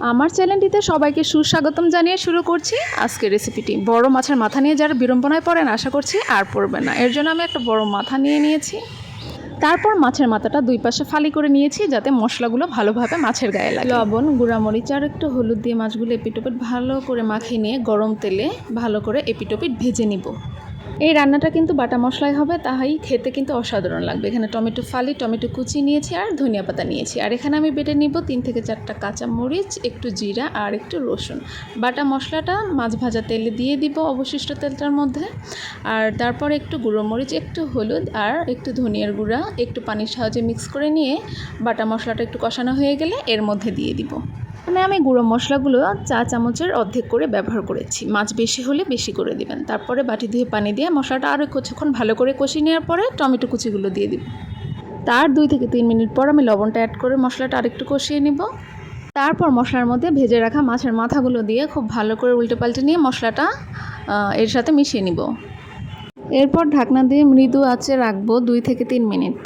আমার চ্যানেলটিতে সবাইকে সুস্বাগতম জানিয়ে শুরু করছি আজকের রেসিপিটি বড় মাছের মাথা নিয়ে যারা বিড়ম্বনায় পড়েন, আশা করছি আর পড়বে না। এর জন্য আমি একটা বড় মাথা নিয়ে নিয়েছি। তারপর মাছের মাথাটা দুই পাশে ফালি করে নিয়েছি যাতে মশলাগুলো ভালোভাবে মাছের গায়ে লাগে। লবণ, গুঁড়ামরিচ আর একটু হলুদ দিয়ে মাছগুলো এপিটোপিট ভালো করে মাখিয়ে নিয়ে গরম তেলে ভালো করে এপিটোপিট ভেজে নিব। এই রান্নাটা কিন্তু বাটা মশলাই হবে তাহাই খেতে কিন্তু অসাধারণ লাগবে। এখানে টমেটো ফালি, টমেটো কুচি নিয়েছি আর ধনিয়া পাতা নিয়েছি। আর এখানে আমি বেটে নিব তিন থেকে চারটা কাঁচা মরিচ, একটু জিরা আর একটু রসুন। বাটা মশলাটা মাছ ভাজা তেলে দিয়ে দিব অবশিষ্ট তেলটার মধ্যে। আর তারপর একটু গুঁড়ো মরিচ, একটু হলুদ আর একটু ধনিয়ার গুঁড়া, একটু পানির সাহায্যে মিক্স করে নিয়ে বাটা মশলাটা একটু কষানো হয়ে গেলে এর মধ্যে দিয়ে দিব। মানে আমি গুঁড়ো মশলাগুলো চা চামচের অর্ধেক করে ব্যবহার করেছি। মাছ বেশি হলে বেশি করে দিবেন। তারপরে বাটি ধুয়ে পানি দিয়ে মশলাটা আরও কিছুক্ষণ ভালো করে কষিয়ে নেওয়ার পরে টমেটো কুচিগুলো দিয়ে দিব। তার দুই থেকে তিন মিনিট পর আমি লবণটা অ্যাড করে মশলাটা আরেকটু কষিয়ে নিব। তারপর মশলার মধ্যে ভেজে রাখা মাছের মাথাগুলো দিয়ে খুব ভালো করে উল্টে পাল্টে নিয়ে মশলাটা এর সাথে মিশিয়ে নিব। এরপর ঢাকনা দিয়ে মৃদু আঁচে রাখব দুই থেকে তিন মিনিট।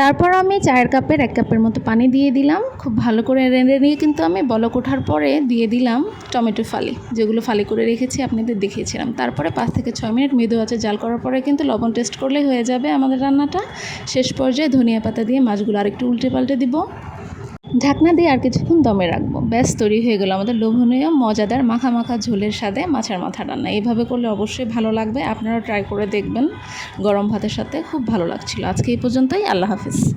তারপর আমি চায়ের কাপের এক কাপের মতো পানি দিয়ে দিলাম। খুব ভালো করে রেঁধে নিয়ে কিন্তু আমি বলক ওঠার পরে দিয়ে দিলাম টমেটো ফালি, যেগুলো ফালি করে রেখেছি, আপনাদের দেখিয়েছিলাম। তারপরে পাঁচ থেকে ছয় মিনিট মৃদু আছে জাল করার পরে কিন্তু লবণ টেস্ট করলেই হয়ে যাবে আমাদের রান্নাটা। শেষ পর্যায়ে ধনিয়া পাতা দিয়ে মাছগুলো আরেকটু উল্টে পাল্টে দিব। ঢাকনা দিয়ে আর কিছুক্ষণ দমে রাখব। ব্যাস, তৈরি হয়ে গেল আমাদের লোভনীয়, মজাদার মাখা মাখা ঝোলের সাথে মাছের মাথা রান্না। এইভাবে করলে অবশ্যই ভালো লাগবে। আপনারা ট্রাই করে দেখবেন। গরম ভাতের সাথে খুব ভালো লাগছিল। আজকে এই পর্যন্তই। আল্লাহ হাফিজ।